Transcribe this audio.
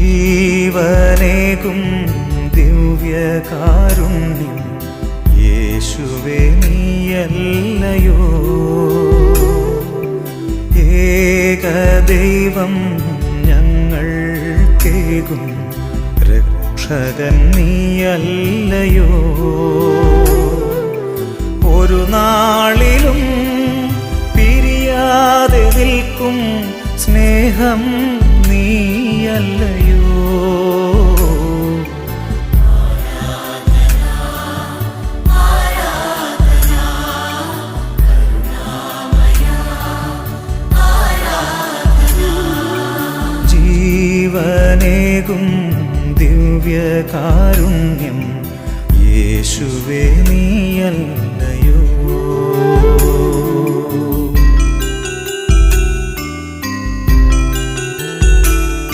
ജീവനേകും ദിവ്യകാരുണ്യം. യേശുവേ നീയല്ലയോ? ഏകദൈവം ഞങ്ങൾ കേകും രക്ഷകൻ നീയല്ലയോ? ഒരു നാളിലും പിരിയാതെ നിൽക്കും സ്നേഹം നീയല്ലയോ ജീവനേകും ദിവ്യകാരുണ്യം. യേശുവേ നീയല്ലയോ?